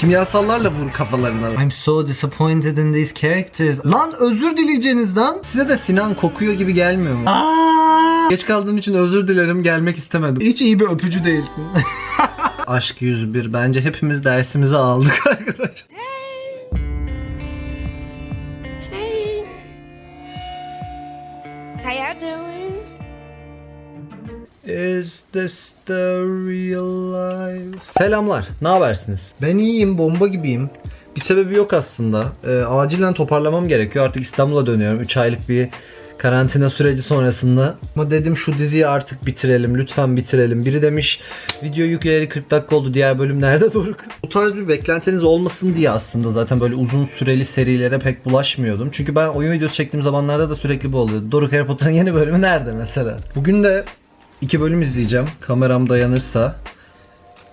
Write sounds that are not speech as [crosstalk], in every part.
Kimyasallarla vur kafalarına. I'm so disappointed in these characters. Lan özür dileyeceğiniz lan. Size de Sinan kokuyor gibi gelmiyor mu? Geç kaldığım için özür dilerim. Gelmek istemedim. Hiç iyi bir öpücü değilsin. Aşk 101. Bence hepimiz dersimizi aldık [laughs] arkadaş. This the real life? Selamlar. Ne habersiniz? Ben iyiyim, bomba gibiyim. Bir sebebi yok aslında. Ee, acilen toparlamam gerekiyor. Artık İstanbul'a dönüyorum. 3 aylık bir karantina süreci sonrasında. Ama dedim şu diziyi artık bitirelim. Lütfen bitirelim. Biri demiş video yükleri 40 dakika oldu. Diğer bölüm nerede Doruk? [laughs] Bu tarz bir beklentiniz olmasın diye aslında zaten böyle uzun süreli serilere pek bulaşmıyordum. Çünkü ben oyun videosu çektiğim zamanlarda da sürekli bu oluyordu. Doruk Harry Potter'ın yeni bölümü nerede mesela? Bugün de İki bölüm izleyeceğim. Kameram dayanırsa.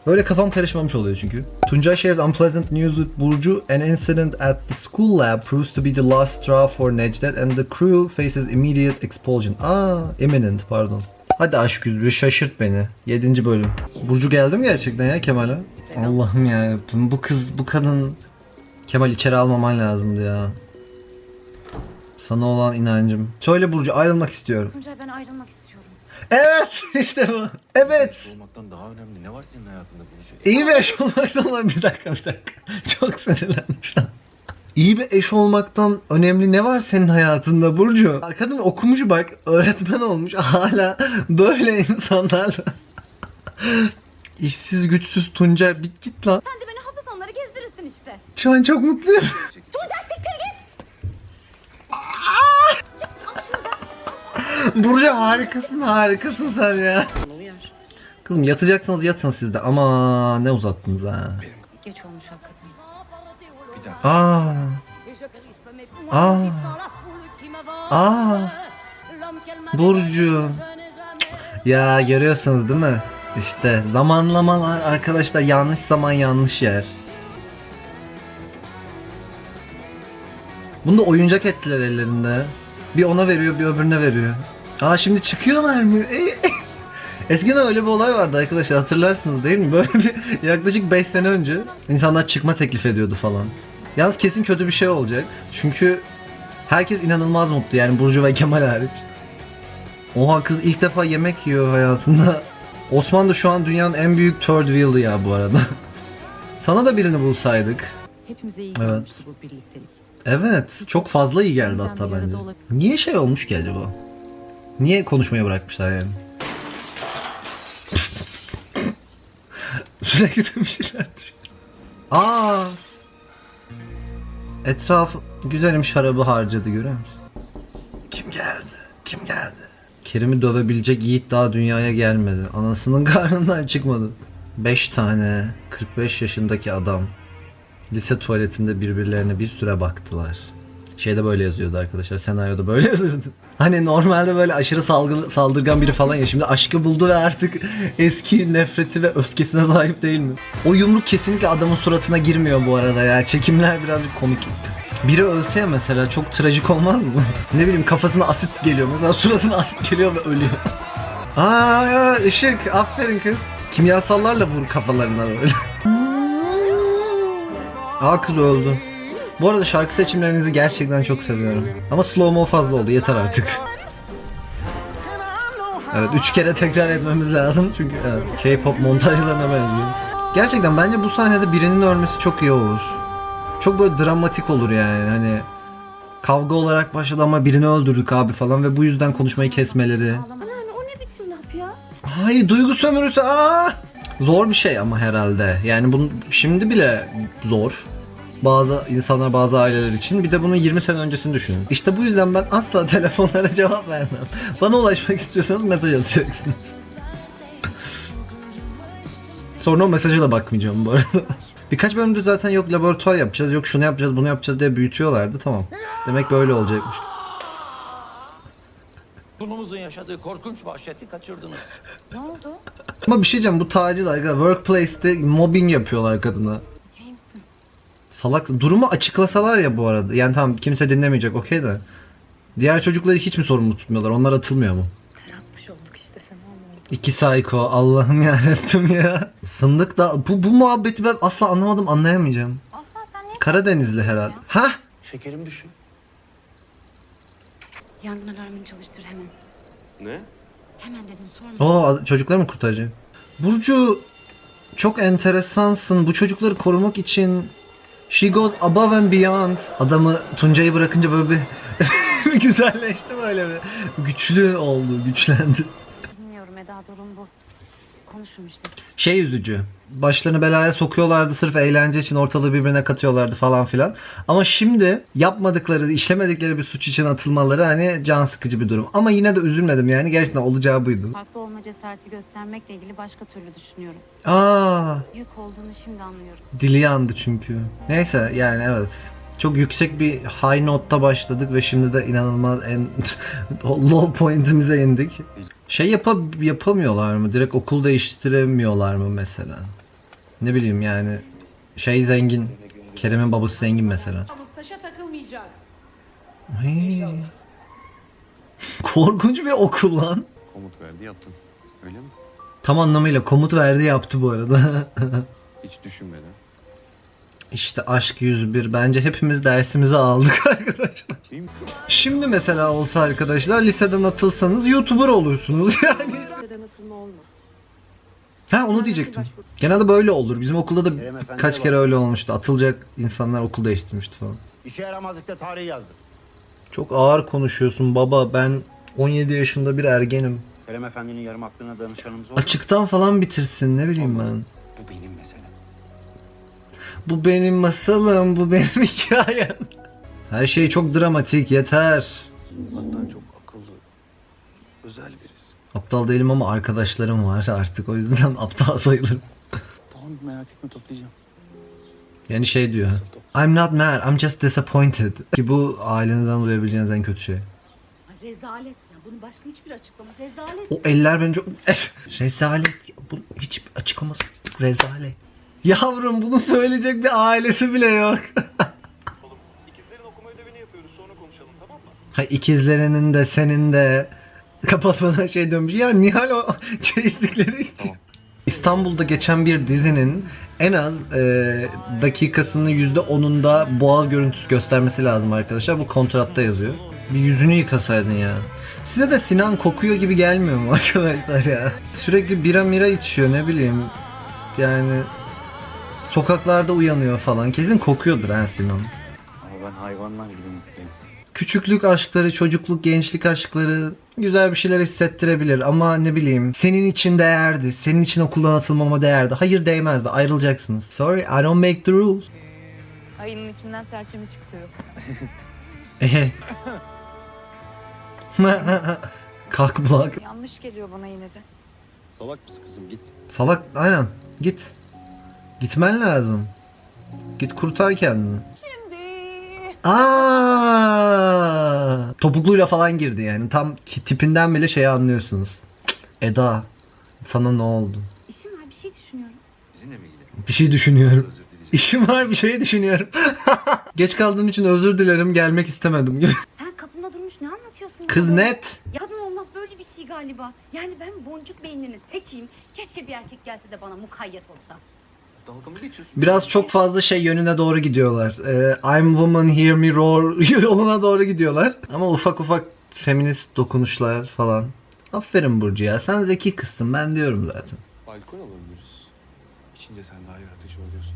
Böyle kafam karışmamış oluyor çünkü. Tuncay shares unpleasant news with Burcu. An incident at the school lab proves to be the last straw for Necdet and the crew faces immediate expulsion. Aa, imminent pardon. Hadi aşk yüzü şaşırt beni. 7. bölüm. Burcu geldi mi gerçekten ya Kemal'e? Allah'ım ya bu kız bu kadın Kemal içeri almaman lazımdı ya. Sana olan inancım. Söyle Burcu ayrılmak istiyorum. Tuncay ben ayrılmak istiyorum. Evet [laughs] işte bu. Evet. olmaktan daha önemli ne var senin hayatında Burcu? İyi bir eş olmaktan olan bir dakika bir dakika. [laughs] Çok sinirlendim şu an. İyi bir eş olmaktan önemli ne var senin hayatında Burcu? Kadın okumuş bak, öğretmen olmuş [laughs] hala böyle insanlarla. İşsiz güçsüz Tunca bir git lan. Sen de beni hafta sonları gezdirirsin işte. Şu an çok mutluyum. Burcu harikasın harikasın sen ya. Uyar. Kızım yatacaksanız yatın siz de ama ne uzattınız ha. Geç olmuş hakikaten. Bir dakika. Aa. Aa. Aa. Burcu. Ya görüyorsunuz değil mi? İşte zamanlamalar arkadaşlar yanlış zaman yanlış yer. Bunu da oyuncak ettiler ellerinde. Bir ona veriyor bir öbürüne veriyor. Aa şimdi çıkıyorlar mı? Eskiden öyle bir olay vardı arkadaşlar hatırlarsınız değil mi? [laughs] Böyle bir yaklaşık 5 sene önce insanlar çıkma teklif ediyordu falan. Yalnız kesin kötü bir şey olacak. Çünkü herkes inanılmaz mutlu yani Burcu ve Kemal hariç. Oha kız ilk defa yemek yiyor hayatında. Osman da şu an dünyanın en büyük third wheel'ı ya bu arada. [laughs] Sana da birini bulsaydık. Hepimize iyi Evet. bu birliktelik. Evet, çok fazla iyi geldi hatta bence. Niye şey olmuş ki acaba? Niye konuşmayı bırakmışlar yani? Sürekli de bir şeyler düşüyor. Aa! Etraf güzelim şarabı harcadı görüyor musun? Kim geldi? Kim geldi? Kerim'i dövebilecek yiğit daha dünyaya gelmedi. Anasının [laughs] karnından çıkmadı. 5 tane 45 yaşındaki adam lise tuvaletinde birbirlerine bir süre baktılar. Şeyde böyle yazıyordu arkadaşlar. Senaryoda böyle [laughs] yazıyordu. Hani normalde böyle aşırı salgı, saldırgan biri falan ya. Şimdi aşkı buldu ve artık eski nefreti ve öfkesine sahip değil mi? O yumruk kesinlikle adamın suratına girmiyor bu arada ya. Çekimler birazcık komik. Biri ölse ya mesela çok trajik olmaz mı? [laughs] ne bileyim kafasına asit geliyor. Mesela suratına asit geliyor ve ölüyor. [laughs] Aa ışık aferin kız. Kimyasallarla vur kafalarına böyle. Aa kız öldü. Bu arada şarkı seçimlerinizi gerçekten çok seviyorum. Ama slow mo fazla oldu yeter artık. Evet üç kere tekrar etmemiz lazım çünkü evet, K-pop montajlarına benziyor. Gerçekten bence bu sahnede birinin ölmesi çok iyi olur. Çok böyle dramatik olur yani hani kavga olarak başladı ama birini öldürdük abi falan ve bu yüzden konuşmayı kesmeleri. Anneanne o ne biçim laf ya? Hayır duygu sömürüsü aa! Zor bir şey ama herhalde. Yani bunu şimdi bile zor. Bazı insanlar bazı aileler için bir de bunun 20 sene öncesini düşünün. İşte bu yüzden ben asla [laughs] telefonlara cevap vermem. Bana ulaşmak istiyorsanız mesaj atacaksınız. [laughs] Sonra o mesaja da bakmayacağım bu arada. [laughs] Birkaç bölümde zaten yok laboratuvar yapacağız, yok şunu yapacağız, bunu yapacağız diye büyütüyorlardı. Tamam. Demek böyle olacakmış. Toplumumuzun yaşadığı korkunç vahşeti kaçırdınız. Ne oldu? Ama bir şey diyeceğim bu taciz arkadaşlar. Workplace'te mobbing yapıyorlar kadına. Salak durumu açıklasalar ya bu arada. Yani tamam kimse dinlemeyecek okey de. Diğer çocukları hiç mi sorumlu tutmuyorlar? Onlar atılmıyor mu? Ter atmış olduk işte fena oldu? İki psycho Allah'ım yarabbim ya. Fındık da bu bu muhabbeti ben asla anlamadım anlayamayacağım. Osman sen niye Karadenizli herhalde. Ha? Şekerim düşün. Yangın alarmını çalıştır hemen. Ne? Hemen dedim sorma. O çocuklar mı kurtaracak? Burcu çok enteresansın. Bu çocukları korumak için she goes above and beyond. Adamı Tuncay'ı bırakınca böyle bir [laughs] güzelleşti böyle bir. Güçlü oldu, güçlendi. Bilmiyorum Eda durum bu. Konuşun işte. Şey üzücü. Başlarını belaya sokuyorlardı sırf eğlence için ortalığı birbirine katıyorlardı falan filan. Ama şimdi yapmadıkları, işlemedikleri bir suç için atılmaları hani can sıkıcı bir durum. Ama yine de üzülmedim yani gerçekten olacağı buydu. Farklı olma cesareti göstermekle ilgili başka türlü düşünüyorum. Aa, Yük olduğunu şimdi anlıyorum. dili yandı çünkü. Neyse yani evet. Çok yüksek bir high note'ta başladık ve şimdi de inanılmaz en [laughs] low point'imize indik. Şey yapa yapamıyorlar mı? Direkt okul değiştiremiyorlar mı mesela? Ne bileyim yani şey zengin. Kerem'in babası zengin mesela. Taşa takılmayacak. Ay. Korkunç bir okul lan. Komut verdi yaptın. Öyle mi? Tam anlamıyla komut verdi yaptı bu arada. [laughs] Hiç düşünmeden. işte aşk 101. Bence hepimiz dersimizi aldık [laughs] arkadaşlar. Şimdi mesela olsa arkadaşlar liseden atılsanız YouTuber olursunuz [laughs] yani. Neden atılma olma. Ha onu diyecektim. Genelde böyle olur. Bizim okulda da Kerem Efendi'ye kaç bak. kere öyle olmuştu. Atılacak insanlar okul değiştirmişti falan. İşe yaramazlıkta tarihi yazdım. Çok ağır konuşuyorsun baba. Ben 17 yaşında bir ergenim. Kerem Efendi'nin yarım aklına danışanımız oldu. Açıktan falan bitirsin ne bileyim ben. Bu benim meselem. Bu benim masalım, bu benim [laughs] hikayem. Her şey çok dramatik, yeter. Hatta çok akıllı. Özel birisi. Aptal değilim ama arkadaşlarım var artık o yüzden [laughs] aptal sayılırım. Tamam merak etme toplayacağım. Yani şey diyor. I'm not mad, I'm just disappointed. Ki bu ailenizden duyabileceğiniz en kötü şey. Rezalet. Bunun başka hiçbir açıklaması. Rezalet. O eller bence rezalet. Bu hiç açıklaması rezalet. Yavrum bunu söyleyecek bir ailesi bile yok. [laughs] İkizlerin okuma ödevini yapıyoruz sonra konuşalım tamam mı? ha, ikizlerinin de senin de kapatmadan şey dönmüş. Ya Nihal o [laughs] çeyizlikleri istiyor. İstanbul'da geçen bir dizinin en az e, dakikasının %10'unda boğaz görüntüsü göstermesi lazım arkadaşlar. Bu kontratta yazıyor. Bir yüzünü yıkasaydın ya. Size de Sinan kokuyor gibi gelmiyor mu [laughs] arkadaşlar ya? Sürekli bira mira içiyor ne bileyim. Yani sokaklarda uyanıyor falan. Kesin kokuyordur ha Sinan. Ama ben hayvanlar gibi mutluyum. Küçüklük aşkları, çocukluk, gençlik aşkları güzel bir şeyler hissettirebilir ama ne bileyim senin için değerdi. Senin için okuldan atılmama değerdi. Hayır değmezdi. Ayrılacaksınız. Sorry, I don't make the rules. Ayının içinden serçe mi çıktı yoksa? [laughs] [laughs] Kalk bulak. Yanlış geliyor bana yine de. Salak mısın kızım git. Salak aynen. Git. Gitmen lazım. Git kurtar kendini. Şimdi. Aa! Topukluyla falan girdi yani. Tam ki- tipinden bile şeyi anlıyorsunuz. Cık, Eda, sana ne oldu? İşim var bir şey düşünüyorum. Bizimle mi gidelim? Bir şey düşünüyorum. Nasıl özür dileyeceğim? İşim var bir şey düşünüyorum. [laughs] Geç kaldığım için özür dilerim gelmek istemedim gibi. Sen anlatıyorsun? Kız bana? net. Ya kadın olmak böyle bir şey galiba. Yani ben boncuk beyninin tekiyim. Keşke bir erkek gelse de bana mukayyet olsa. Dalga mı geçiyorsun? Biraz çok fazla şey yönüne doğru gidiyorlar. Ee, I'm woman hear me roar [laughs] yoluna doğru gidiyorlar. Ama ufak ufak feminist dokunuşlar falan. Aferin Burcu ya. Sen zeki kızsın ben diyorum zaten. Alkol alabiliriz. İçince sen daha yaratıcı oluyorsun.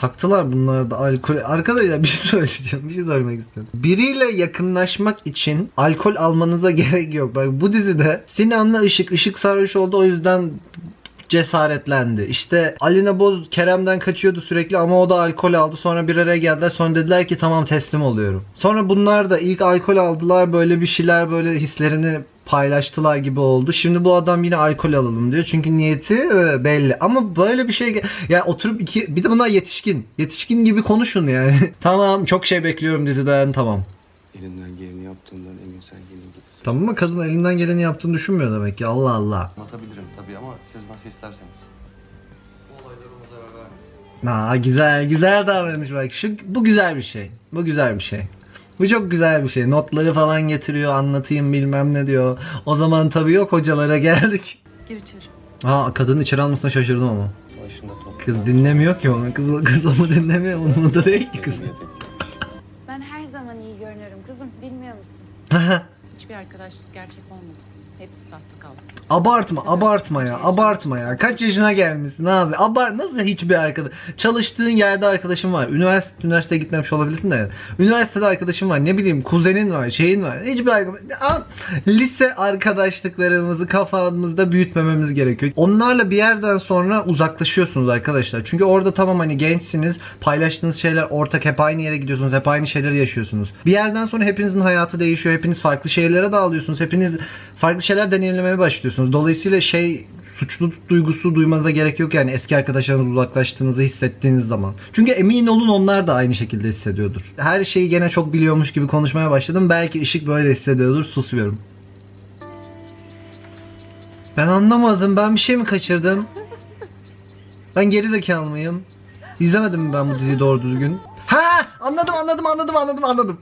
Taktılar bunlar da alkol. Arkadaşlar bir şey söyleyeceğim. Bir şey söylemek istiyorum. Biriyle yakınlaşmak için alkol almanıza [laughs] gerek yok. Bak bu dizide Sinan'la Işık. Işık sarhoş oldu o yüzden cesaretlendi. İşte Alina Boz Kerem'den kaçıyordu sürekli ama o da alkol aldı. Sonra bir araya geldiler. Sonra dediler ki tamam teslim oluyorum. Sonra bunlar da ilk alkol aldılar. Böyle bir şeyler böyle hislerini paylaştılar gibi oldu. Şimdi bu adam yine alkol alalım diyor. Çünkü niyeti e, belli. Ama böyle bir şey ya oturup iki bir de bunlar yetişkin. Yetişkin gibi konuşun yani. [laughs] tamam çok şey bekliyorum diziden tamam. Elinden geleni yaptığından emin sen yine git. Tamam mı kadın elinden geleni yaptığını düşünmüyor demek ki. Allah Allah. Anlatabilirim tabii ama siz nasıl isterseniz. Bu olaylar ona zarar vermesin. Ha güzel güzel davranış bak. Şu bu güzel bir şey. Bu güzel bir şey. Bu çok güzel bir şey. Notları falan getiriyor, anlatayım bilmem ne diyor. O zaman tabii yok hocalara geldik. Gir içeri. Aa kadının içeri almasına şaşırdım ama. Savaşında top. Kız dinlemiyor ki onu. Kız, kız onu dinlemiyor. Onun da değil ki kız. Ben her zaman iyi görünüyorum kızım bilmiyor musun? Hiçbir arkadaşlık gerçek olmadı. Hepsi sahte kaldı. abartma, abartma ya. Abartma ya. Kaç yaşına gelmişsin abi? Abart nasıl hiçbir arkadaş? Çalıştığın yerde arkadaşın var. Üniversite üniversiteye gitmemiş olabilirsin de. Üniversitede arkadaşın var. Ne bileyim kuzenin var, şeyin var. Hiçbir arkadaş. Aa, Lise arkadaşlıklarımızı kafamızda büyütmememiz gerekiyor. Onlarla bir yerden sonra uzaklaşıyorsunuz arkadaşlar. Çünkü orada tamam hani gençsiniz. Paylaştığınız şeyler ortak. Hep aynı yere gidiyorsunuz. Hep aynı şeyleri yaşıyorsunuz. Bir yerden sonra hepinizin hayatı değişiyor. Hepiniz farklı şehirlere dağılıyorsunuz. Hepiniz farklı şeyler deneyimlemeye başlıyorsunuz. Dolayısıyla şey suçluluk duygusu duymanıza gerek yok yani eski arkadaşlarınızla uzaklaştığınızı hissettiğiniz zaman. Çünkü emin olun onlar da aynı şekilde hissediyordur. Her şeyi gene çok biliyormuş gibi konuşmaya başladım. Belki ışık böyle hissediyordur. Susuyorum. Ben anlamadım. Ben bir şey mi kaçırdım? Ben geri zekalı mıyım? İzlemedim mi ben bu diziyi doğru düzgün? Ha anladım anladım anladım anladım anladım.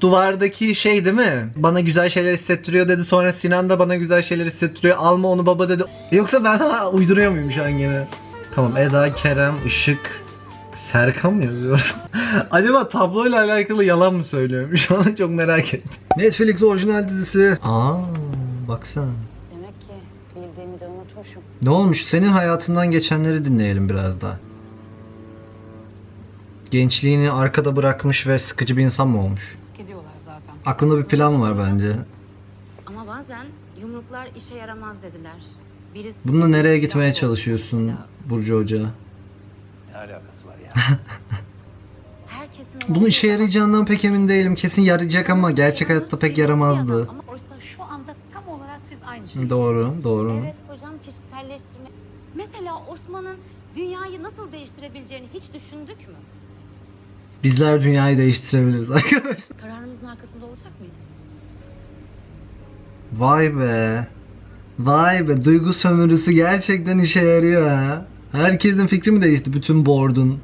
Duvardaki şey değil mi? Bana güzel şeyler hissettiriyor dedi. Sonra Sinan da bana güzel şeyler hissettiriyor. Alma onu baba dedi. Yoksa ben ha, uyduruyor muyum şu an gene? Tamam Eda, Kerem, Işık, Serkan mı yazıyor? [laughs] Acaba tabloyla alakalı yalan mı söylüyorum? [laughs] Şu an çok merak ettim. Netflix orijinal dizisi. Aa, baksana. Demek ki bildiğimi de unutmuşum. Ne olmuş? Senin hayatından geçenleri dinleyelim biraz daha. Gençliğini arkada bırakmış ve sıkıcı bir insan mı olmuş? Aklında bir plan var bence. Ama bazen yumruklar işe yaramaz dediler. Birisi Bununla nereye gitmeye çalışıyorsun. Burcu Hoca? Ne alakası var ya? [laughs] Herkesin Bunu işe yarayacağından pek emin değilim. Kesin yarayacak ama gerçek hayatta pek yaramazdı. Ama oysa şu anda tam olarak siz aynı şey. Doğru, doğru. Evet hocam kişiselleştirme. Mesela Osman'ın dünyayı nasıl değiştirebileceğini hiç düşündük mü? Bizler dünyayı değiştirebiliriz [laughs] arkadaşlar. Kararımızın arkasında olacak mıyız? Vay be. Vay be. Duygu sömürüsü gerçekten işe yarıyor ha. Herkesin fikri mi değişti bütün board'un?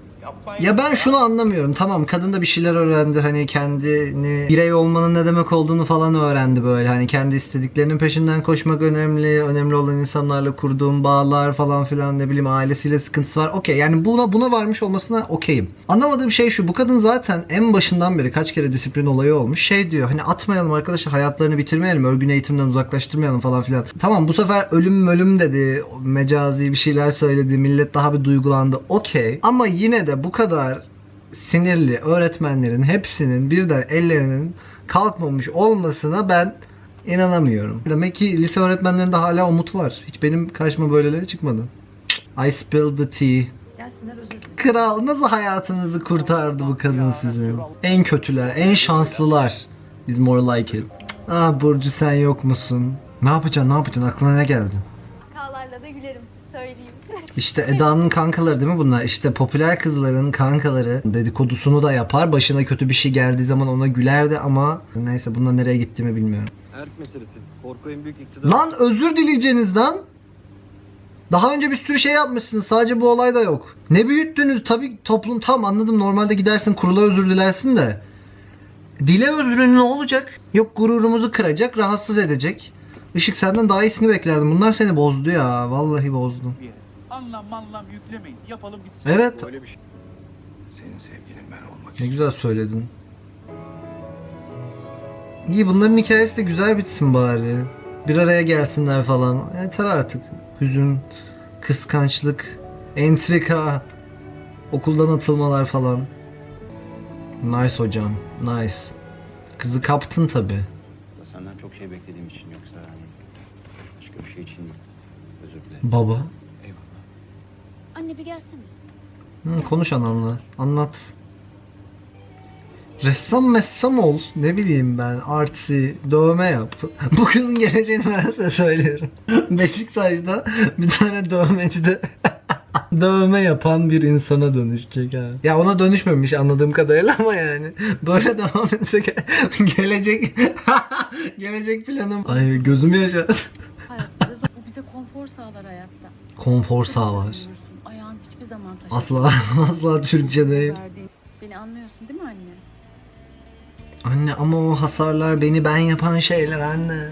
Ya ben şunu anlamıyorum. Tamam kadın da bir şeyler öğrendi. Hani kendini birey olmanın ne demek olduğunu falan öğrendi böyle. Hani kendi istediklerinin peşinden koşmak önemli. Önemli olan insanlarla kurduğum bağlar falan filan ne bileyim ailesiyle sıkıntısı var. Okey yani buna buna varmış olmasına okeyim. Anlamadığım şey şu. Bu kadın zaten en başından beri kaç kere disiplin olayı olmuş. Şey diyor hani atmayalım arkadaşlar hayatlarını bitirmeyelim. Örgün eğitimden uzaklaştırmayalım falan filan. Tamam bu sefer ölüm ölüm dedi. Mecazi bir şeyler söyledi. Millet daha bir duygulandı. Okey. Ama yine de bu kadar sinirli öğretmenlerin hepsinin birden ellerinin kalkmamış olmasına ben inanamıyorum. Demek ki lise öğretmenlerinde hala umut var. Hiç benim karşıma böyleleri çıkmadı. I spilled the tea. Gelsinler özür dilerim. Kral nasıl hayatınızı kurtardı bu kadın sizin? En kötüler, en şanslılar. Is more like it. Ah Burcu sen yok musun? Ne yapacaksın, ne yapacaksın? Aklına ne geldi? İşte Eda'nın kankaları değil mi bunlar? İşte popüler kızların kankaları dedikodusunu da yapar. Başına kötü bir şey geldiği zaman ona gülerdi ama neyse bununla nereye gittiğimi bilmiyorum. Erk meselesi. Korku en büyük iktidar. Lan özür dileyeceğiniz lan. Daha önce bir sürü şey yapmışsınız. Sadece bu olay da yok. Ne büyüttünüz? Tabii toplum tam anladım. Normalde gidersin kurula özür dilersin de. Dile özrünün ne olacak? Yok gururumuzu kıracak, rahatsız edecek. Işık senden daha iyisini beklerdim. Bunlar seni bozdu ya. Vallahi bozdu. Anlam manlam yüklemeyin. Yapalım bitsin. Evet. Böyle bir şey. Senin sevgilin ben olmak Ne güzel söyledin. İyi bunların hikayesi de güzel bitsin bari. Bir araya gelsinler falan. Yeter artık. Hüzün, kıskançlık, entrika, okuldan atılmalar falan. Nice hocam. Nice. Kızı kaptın tabi. Senden çok şey beklediğim için yoksa hani başka bir şey için değil. Özür dilerim. Baba. Anne bir gelsene. Hı, konuş ananla. Anlat. Ressam messam ol. Ne bileyim ben. Artsi. Dövme yap. [laughs] Bu kızın geleceğini ben size söylüyorum. [laughs] Beşiktaş'ta bir tane dövmecide [laughs] dövme yapan bir insana dönüşecek ha. Ya ona dönüşmemiş anladığım kadarıyla ama yani böyle devam etse ge- gelecek gelecek planım. Ay gözümü yaşardı. Hayat bize zor. Bu bize konfor sağlar hayatta. Konfor sağlar. Ayağın hiçbir zaman taşır. Asla [laughs] asla Türkçe değil. Verdiğin- Beni anlıyorsun değil mi anne? Anne ama o hasarlar beni ben yapan şeyler anne.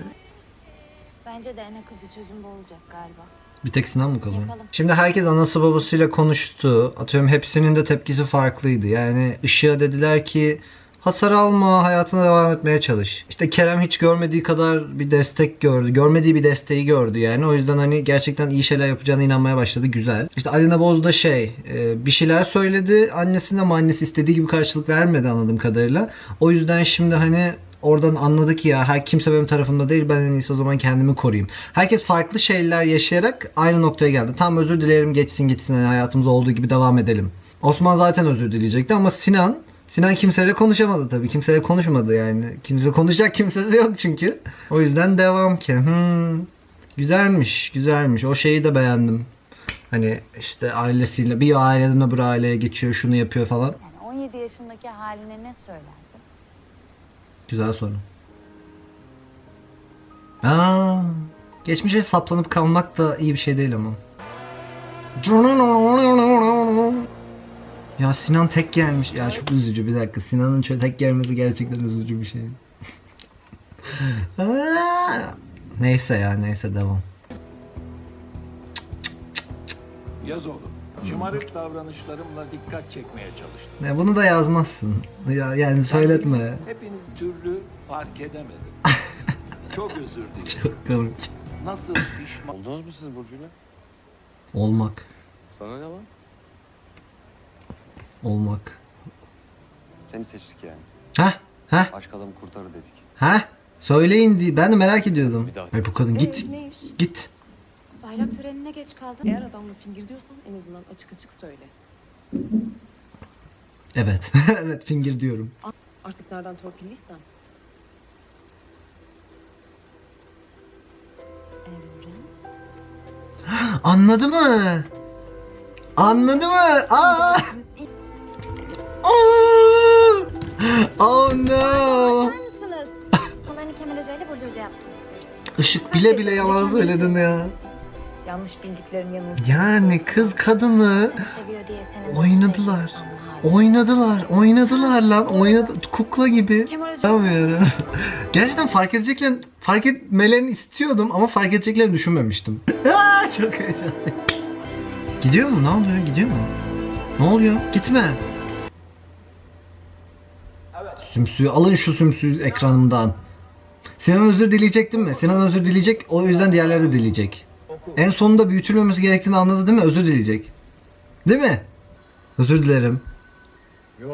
Bence de en akılcı çözüm bu olacak galiba. Bir tek Sinan mı kalıyor? Yapalım. Şimdi herkes anası babasıyla konuştu. Atıyorum hepsinin de tepkisi farklıydı. Yani Işık'a dediler ki hasar alma hayatına devam etmeye çalış. İşte Kerem hiç görmediği kadar bir destek gördü. Görmediği bir desteği gördü yani. O yüzden hani gerçekten iyi şeyler yapacağına inanmaya başladı. Güzel. İşte Alina Boz da şey e, bir şeyler söyledi annesine ama annesi istediği gibi karşılık vermedi anladığım kadarıyla. O yüzden şimdi hani oradan anladı ki ya her kimse benim tarafımda değil ben en iyisi o zaman kendimi koruyayım. Herkes farklı şeyler yaşayarak aynı noktaya geldi. Tam özür dilerim geçsin gitsin hani hayatımız olduğu gibi devam edelim. Osman zaten özür dileyecekti ama Sinan Sinan kimseyle konuşamadı tabii. Kimseyle konuşmadı yani. Kimse konuşacak kimsesi yok çünkü. O yüzden devam ki. Hmm. Güzelmiş, güzelmiş. O şeyi de beğendim. Hani işte ailesiyle bir aileden öbür aileye geçiyor, şunu yapıyor falan. Yani 17 yaşındaki haline ne söylerdin? Güzel soru. Aa, geçmişe saplanıp kalmak da iyi bir şey değil ama. Ya Sinan tek gelmiş. Ya çok üzücü bir dakika. Sinan'ın şöyle tek gelmesi gerçekten üzücü bir şey. [laughs] Neyse ya neyse devam. Yaz oğlum. Şımarık davranışlarımla dikkat çekmeye çalıştım. Ne bunu da yazmazsın. Ya yani söyletme. Hepiniz türlü fark edemedim. [laughs] Çok özür dilerim. Çok komik. Nasıl pişman... Oldunuz mu siz Burcu'yla? Olmak. Sana ne lan? Olmak. Seni seçtik yani. Heh, heh. Aşk adamı kurtarır dedik. Ha? Söyleyin diye. Ben de merak ediyordum. Bir daha. Ay bu kadın git. ne iş? Git. Bayrak törenine geç kaldım. Eğer adamla fingir diyorsan en azından açık açık söyle. Evet. [laughs] evet finger diyorum. Artık nereden torpilliysen. [gasps] Anladı mı? Anladı mı? Aa! Aa! Oh no. Açar mısınız? Bunların Kemal Hoca ile Burcu Hoca yapsın istiyoruz. Işık bile bile yalan söyledin ya. Yanlış bildiklerin yanılsın. Yani kız kadını Seni seviyor diye seni oynadılar. Oynadılar. Oynadılar lan. Oynadı. Kukla gibi. Kemal Hoca Yapamıyorum. [laughs] Gerçekten fark edeceklerini fark etmelerini istiyordum ama fark edeceklerini düşünmemiştim. [laughs] Aa, çok heyecanlı. Gidiyor mu? Ne oluyor? Gidiyor mu? Ne oluyor? Gitme. Sümsüğü alın şu sümsüğü ekranımdan. Sinan özür dileyecek değil mi? Sinan özür dileyecek. O yüzden diğerleri de dileyecek. En sonunda büyütülmemesi gerektiğini anladı değil mi? Özür dileyecek. Değil mi? Özür dilerim. Yo,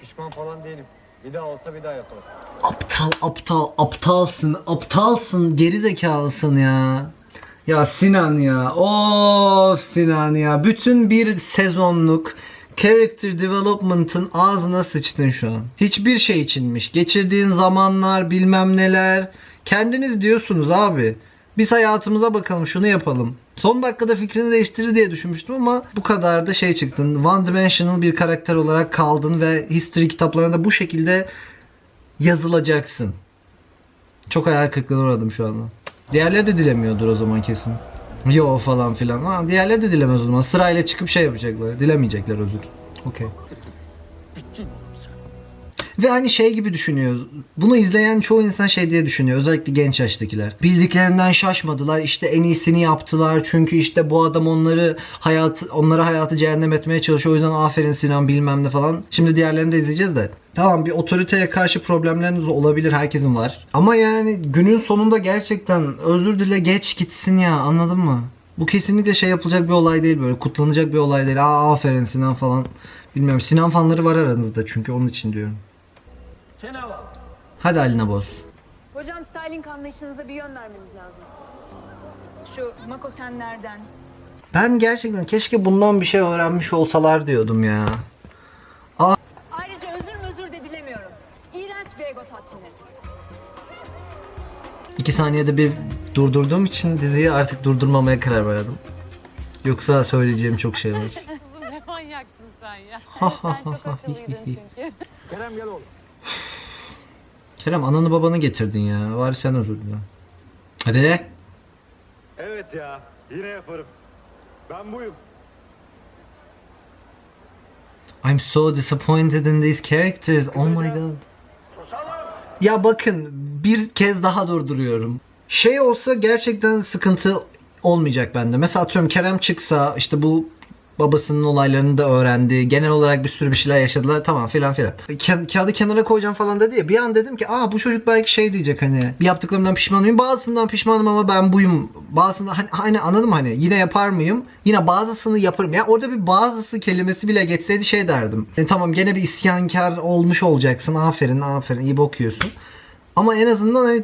pişman falan değilim. Bir daha olsa bir daha yaparım. Aptal aptal aptalsın aptalsın geri zekalısın ya. Ya Sinan ya of Sinan ya bütün bir sezonluk character development'ın ağzına sıçtın şu an. Hiçbir şey içinmiş. Geçirdiğin zamanlar bilmem neler. Kendiniz diyorsunuz abi. Biz hayatımıza bakalım şunu yapalım. Son dakikada fikrini değiştirir diye düşünmüştüm ama bu kadar da şey çıktın. One dimensional bir karakter olarak kaldın ve history kitaplarında bu şekilde yazılacaksın. Çok hayal kırıklığına uğradım şu anda. Diğerleri de dilemiyordur o zaman kesin. Yo falan filan. Ha, diğerleri de dilemez o zaman. Sırayla çıkıp şey yapacaklar. Dilemeyecekler özür. Okey. Ve hani şey gibi düşünüyor. Bunu izleyen çoğu insan şey diye düşünüyor. Özellikle genç yaştakiler. Bildiklerinden şaşmadılar. İşte en iyisini yaptılar. Çünkü işte bu adam onları hayat onlara hayatı cehennem etmeye çalışıyor. O yüzden aferin Sinan bilmem ne falan. Şimdi diğerlerini de izleyeceğiz de. Tamam bir otoriteye karşı problemleriniz olabilir. Herkesin var. Ama yani günün sonunda gerçekten özür dile geç gitsin ya. Anladın mı? Bu kesinlikle şey yapılacak bir olay değil böyle. Kutlanacak bir olay değil. Aa aferin Sinan falan. Bilmiyorum. Sinan fanları var aranızda çünkü onun için diyorum. Hadi Alina Boz. Hocam styling anlayışınıza bir yön vermeniz lazım. Şu Mako senlerden. Ben gerçekten keşke bundan bir şey öğrenmiş olsalar diyordum ya. Ayrıca özür özür de dilemiyorum. İğrenç bir ego tatmini. İki saniyede bir durdurduğum için diziyi artık durdurmamaya karar verdim. Yoksa söyleyeceğim çok şey var. [laughs] ne manyaktın sen ya. [laughs] Sen çok akıllıydın çünkü. Kerem gel oğlum. Kerem ananı babanı getirdin ya. Var sen özür dile. Hadi. Evet ya. Yine yaparım. Ben buyum. I'm so disappointed in these characters. Oh my god. Ya bakın bir kez daha durduruyorum. Şey olsa gerçekten sıkıntı olmayacak bende. Mesela atıyorum Kerem çıksa işte bu babasının olaylarını da öğrendi. Genel olarak bir sürü bir şeyler yaşadılar tamam filan filan. Ka- kağıdı kenara koyacağım falan dedi ya. Bir an dedim ki aa bu çocuk belki şey diyecek hani bir yaptıklarımdan pişman mıyım? Bazısından pişmanım ama ben buyum. Bazısından hani, hani anladın mı hani yine yapar mıyım? Yine bazısını yaparım. Ya orada bir bazısı kelimesi bile geçseydi şey derdim. Yani tamam gene bir isyankar olmuş olacaksın. Aferin aferin iyi bakıyorsun. Ama en azından hani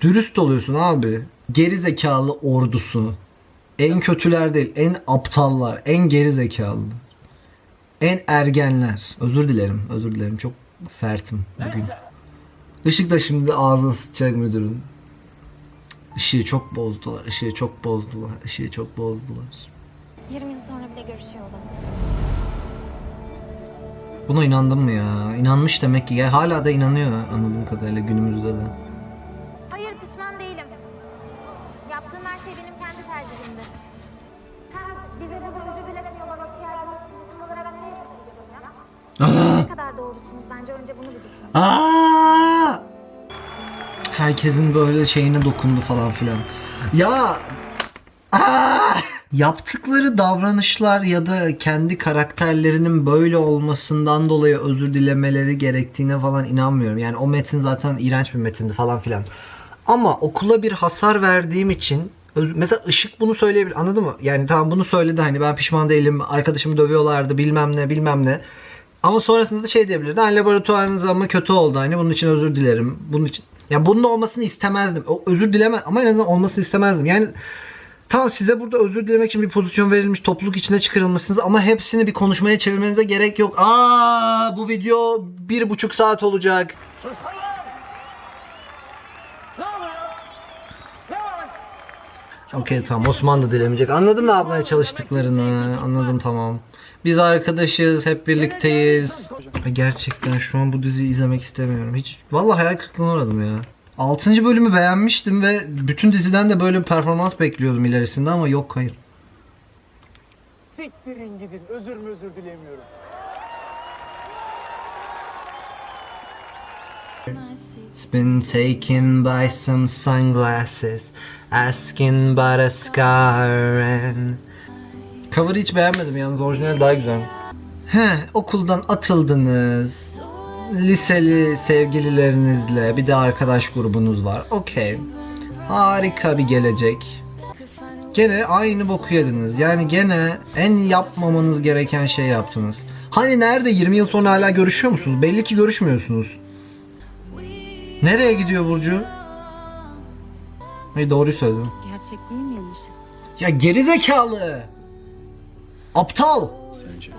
dürüst oluyorsun abi. Geri zekalı ordusu. En kötüler değil, en aptallar, en geri zekalı. En ergenler. Özür dilerim, özür dilerim. Çok sertim bugün. Işık da şimdi ağzına sıçacak müdürün. Işığı çok bozdular, ışığı çok bozdular, ışığı çok bozdular. 20 yıl sonra bile görüşüyor olalım. Buna inandın mı ya? İnanmış demek ki. Ya hala da inanıyor anladığım kadarıyla günümüzde de. Doğrusunuz bence önce bunu bir düşünün. Aa! Herkesin böyle şeyine dokundu falan filan. Ya Aa! yaptıkları davranışlar ya da kendi karakterlerinin böyle olmasından dolayı özür dilemeleri gerektiğine falan inanmıyorum. Yani o metin zaten iğrenç bir metindi falan filan. Ama okula bir hasar verdiğim için mesela Işık bunu söyleyebilir anladın mı? Yani tamam bunu söyledi hani ben pişman değilim arkadaşımı dövüyorlardı bilmem ne bilmem ne. Ama sonrasında da şey diyebilirdi. Hani laboratuvarınız ama kötü oldu. Hani bunun için özür dilerim. Bunun için ya bunun olmasını istemezdim. O özür dileme ama en azından olmasını istemezdim. Yani tamam size burada özür dilemek için bir pozisyon verilmiş, topluluk içine çıkarılmışsınız ama hepsini bir konuşmaya çevirmenize gerek yok. Aa bu video bir buçuk saat olacak. Okey tamam Osman da dilemeyecek. Anladım ne yapmaya çalıştıklarını. Anladım tamam. Biz arkadaşız, hep birlikteyiz. Gerçekten şu an bu diziyi izlemek istemiyorum. Hiç vallahi hayal kırıklığına uğradım ya. 6. bölümü beğenmiştim ve bütün diziden de böyle bir performans bekliyordum ilerisinde ama yok hayır. Siktirin gidin. Özür mü özür dilemiyorum. It's been taken by some sunglasses Asking about a scar and Cover'ı hiç beğenmedim yalnız orijinal daha güzel. He, okuldan atıldınız. Liseli sevgililerinizle bir de arkadaş grubunuz var. Okey. Harika bir gelecek. Gene aynı boku yediniz. Yani gene en yapmamanız gereken şey yaptınız. Hani nerede 20 yıl sonra hala görüşüyor musunuz? Belli ki görüşmüyorsunuz. Nereye gidiyor Burcu? Hayır doğruyu söyledim. Gerçek değil miymişiz? Ya geri zekalı. Aptal. Sence?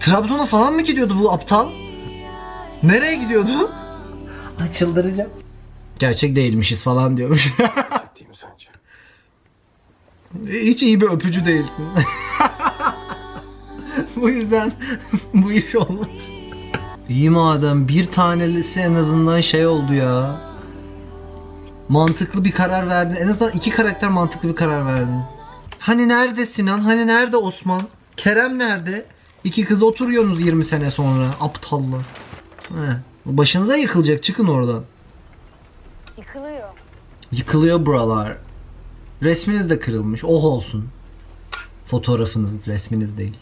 Trabzon'a falan mı gidiyordu bu aptal? Nereye gidiyordu? [laughs] Ay çıldıracağım. Gerçek değilmişiz falan diyormuş. [laughs] Hissettiğimi sence? Hiç iyi bir öpücü değilsin. [laughs] [laughs] bu yüzden [laughs] bu iş olmaz. İyi madem bir tanesi en azından şey oldu ya. Mantıklı bir karar verdin. En azından iki karakter mantıklı bir karar verdin. Hani nerede Sinan? Hani nerede Osman? Kerem nerede? İki kız oturuyorsunuz 20 sene sonra. Aptallar. He. Başınıza yıkılacak. Çıkın oradan. Yıkılıyor. Yıkılıyor buralar. Resminiz de kırılmış. Oh olsun. Fotoğrafınız, resminiz değil.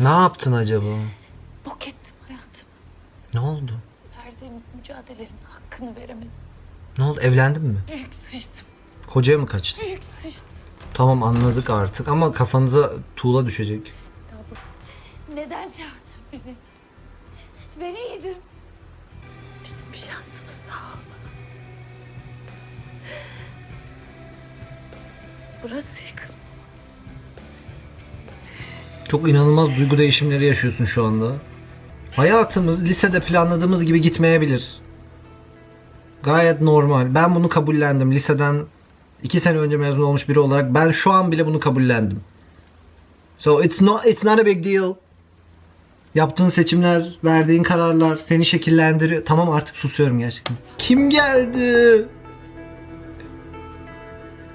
Ne yaptın acaba? Bok ettim hayatım. Ne oldu? Verdiğimiz mücadelenin hakkını veremedim. Ne oldu? Evlendin mi? Büyük sıçtım. Kocaya mı kaçtın? Büyük sıçtım. Tamam anladık artık ama kafanıza tuğla düşecek. Neden çağırdın beni? Ben iyiydim. Bizim bir şansımız daha olmalı. Burası yıkıldı. Çok inanılmaz duygu değişimleri yaşıyorsun şu anda. Hayatımız lisede planladığımız gibi gitmeyebilir. Gayet normal. Ben bunu kabullendim. Liseden iki sene önce mezun olmuş biri olarak ben şu an bile bunu kabullendim. So it's not it's not a big deal. Yaptığın seçimler, verdiğin kararlar seni şekillendiriyor. Tamam artık susuyorum gerçekten. Kim geldi?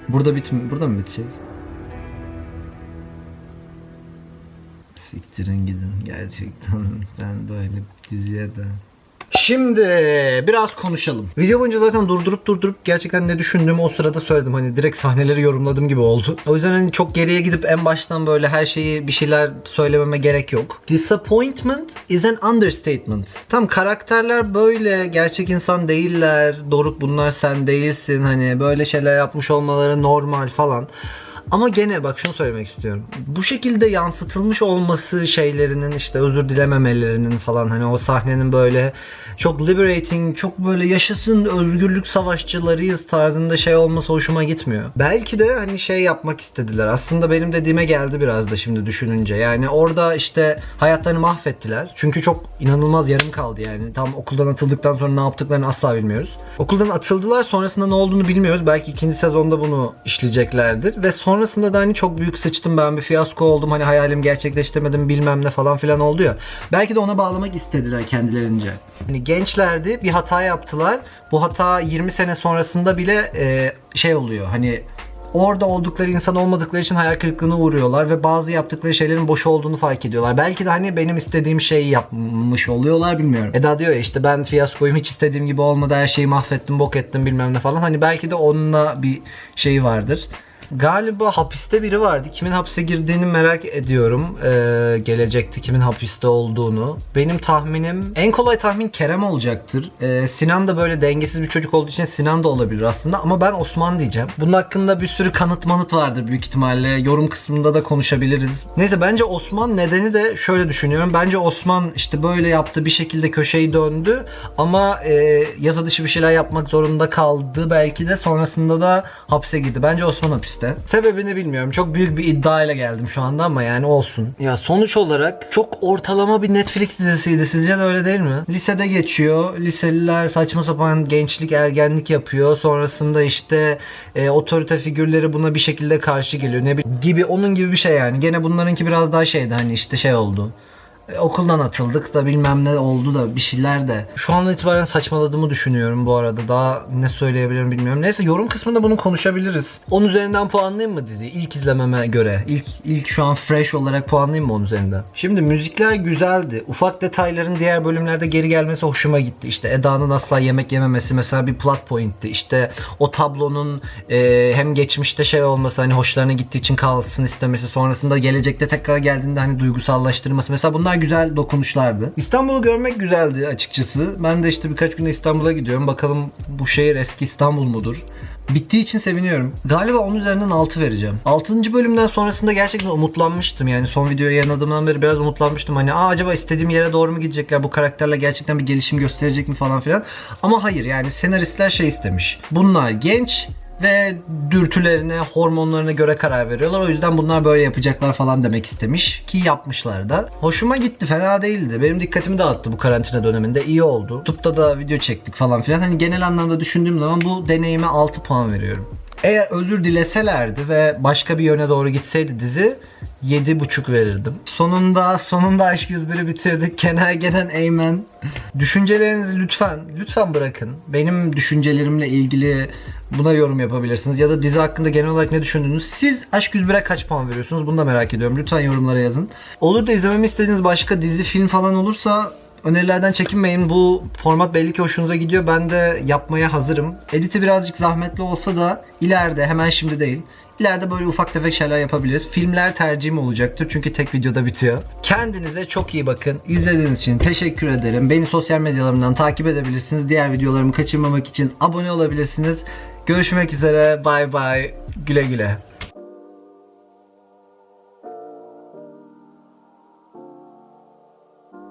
Burada bit burada mı bitecek? Siktirin gidin gerçekten. [laughs] Ben böyle diziye de. Şimdi biraz konuşalım. Video boyunca zaten durdurup durdurup gerçekten ne düşündüğümü o sırada söyledim. Hani direkt sahneleri yorumladım gibi oldu. O yüzden hani çok geriye gidip en baştan böyle her şeyi bir şeyler söylememe gerek yok. Disappointment is an understatement. Tam karakterler böyle gerçek insan değiller. Doruk bunlar sen değilsin. Hani böyle şeyler yapmış olmaları normal falan. Ama gene bak şunu söylemek istiyorum. Bu şekilde yansıtılmış olması şeylerinin işte özür dilememelerinin falan hani o sahnenin böyle çok liberating, çok böyle yaşasın özgürlük savaşçılarıyız tarzında şey olması hoşuma gitmiyor. Belki de hani şey yapmak istediler. Aslında benim dediğime geldi biraz da şimdi düşününce. Yani orada işte hayatlarını mahvettiler. Çünkü çok inanılmaz yarım kaldı yani. Tam okuldan atıldıktan sonra ne yaptıklarını asla bilmiyoruz. Okuldan atıldılar sonrasında ne olduğunu bilmiyoruz. Belki ikinci sezonda bunu işleyeceklerdir. Ve sonrasında da hani çok büyük sıçtım ben bir fiyasko oldum. Hani hayalimi gerçekleştirmedim bilmem ne falan filan oldu ya. Belki de ona bağlamak istediler kendilerince. Hani gençlerdi bir hata yaptılar. Bu hata 20 sene sonrasında bile e, şey oluyor. Hani orada oldukları insan olmadıkları için hayal kırıklığına uğruyorlar ve bazı yaptıkları şeylerin boş olduğunu fark ediyorlar. Belki de hani benim istediğim şeyi yapmış oluyorlar bilmiyorum. Eda diyor ya işte ben fiyaskoyum hiç istediğim gibi olmadı her şeyi mahvettim bok ettim bilmem ne falan. Hani belki de onunla bir şey vardır. Galiba hapiste biri vardı. Kimin hapse girdiğini merak ediyorum. Ee, gelecekte kimin hapiste olduğunu. Benim tahminim en kolay tahmin Kerem olacaktır. Ee, Sinan da böyle dengesiz bir çocuk olduğu için Sinan da olabilir aslında. Ama ben Osman diyeceğim. Bunun hakkında bir sürü kanıt manıt vardır büyük ihtimalle. Yorum kısmında da konuşabiliriz. Neyse bence Osman nedeni de şöyle düşünüyorum. Bence Osman işte böyle yaptı bir şekilde köşeyi döndü. Ama e, yasa dışı bir şeyler yapmak zorunda kaldı belki de. Sonrasında da hapse girdi. Bence Osman hapiste. Sebebini bilmiyorum. Çok büyük bir iddiayla geldim şu anda ama yani olsun. Ya sonuç olarak çok ortalama bir Netflix dizisiydi. Sizce de öyle değil mi? Lisede geçiyor. Liseliler saçma sapan gençlik, ergenlik yapıyor. Sonrasında işte e, otorite figürleri buna bir şekilde karşı geliyor. Ne gibi onun gibi bir şey yani. Gene bunlarınki biraz daha şeydi hani işte şey oldu. E, okuldan atıldık da bilmem ne oldu da bir şeyler de. Şu an itibaren saçmaladığımı düşünüyorum bu arada. Daha ne söyleyebilirim bilmiyorum. Neyse yorum kısmında bunu konuşabiliriz. 10 üzerinden puanlayayım mı diziyi? İlk izlememe göre. İlk, ilk şu an fresh olarak puanlayayım mı 10 üzerinden? Şimdi müzikler güzeldi. Ufak detayların diğer bölümlerde geri gelmesi hoşuma gitti. İşte Eda'nın asla yemek yememesi mesela bir plot point'ti. İşte o tablonun e, hem geçmişte şey olması hani hoşlarına gittiği için kalsın istemesi sonrasında gelecekte tekrar geldiğinde hani duygusallaştırması mesela bunlar güzel dokunuşlardı. İstanbul'u görmek güzeldi açıkçası. Ben de işte birkaç günde İstanbul'a gidiyorum. Bakalım bu şehir eski İstanbul mudur? Bittiği için seviniyorum. Galiba 10 üzerinden 6 vereceğim. 6. bölümden sonrasında gerçekten umutlanmıştım. Yani son videoyu yayınladığımdan beri biraz umutlanmıştım. Hani Aa, acaba istediğim yere doğru mu gidecekler? Bu karakterle gerçekten bir gelişim gösterecek mi falan filan. Ama hayır yani senaristler şey istemiş. Bunlar genç ve dürtülerine, hormonlarına göre karar veriyorlar. O yüzden bunlar böyle yapacaklar falan demek istemiş ki yapmışlar da. Hoşuma gitti, fena değildi. Benim dikkatimi dağıttı bu karantina döneminde. iyi oldu. YouTube'da da video çektik falan filan. Hani genel anlamda düşündüğüm zaman bu deneyime 6 puan veriyorum. Eğer özür dileselerdi ve başka bir yöne doğru gitseydi dizi 7.5 verirdim. Sonunda sonunda Aşk 101'i bitirdik. Genel gelen Eymen. Düşüncelerinizi lütfen lütfen bırakın. Benim düşüncelerimle ilgili buna yorum yapabilirsiniz. Ya da dizi hakkında genel olarak ne düşündüğünüz. Siz Aşk 101'e kaç puan veriyorsunuz? Bunu da merak ediyorum. Lütfen yorumlara yazın. Olur da izlememi istediğiniz başka dizi, film falan olursa önerilerden çekinmeyin. Bu format belli ki hoşunuza gidiyor. Ben de yapmaya hazırım. Editi birazcık zahmetli olsa da ileride hemen şimdi değil. İleride böyle ufak tefek şeyler yapabiliriz. Filmler tercihim olacaktır çünkü tek videoda bitiyor. Kendinize çok iyi bakın. İzlediğiniz için teşekkür ederim. Beni sosyal medyalarımdan takip edebilirsiniz. Diğer videolarımı kaçırmamak için abone olabilirsiniz. Görüşmek üzere. Bay bay. Güle güle.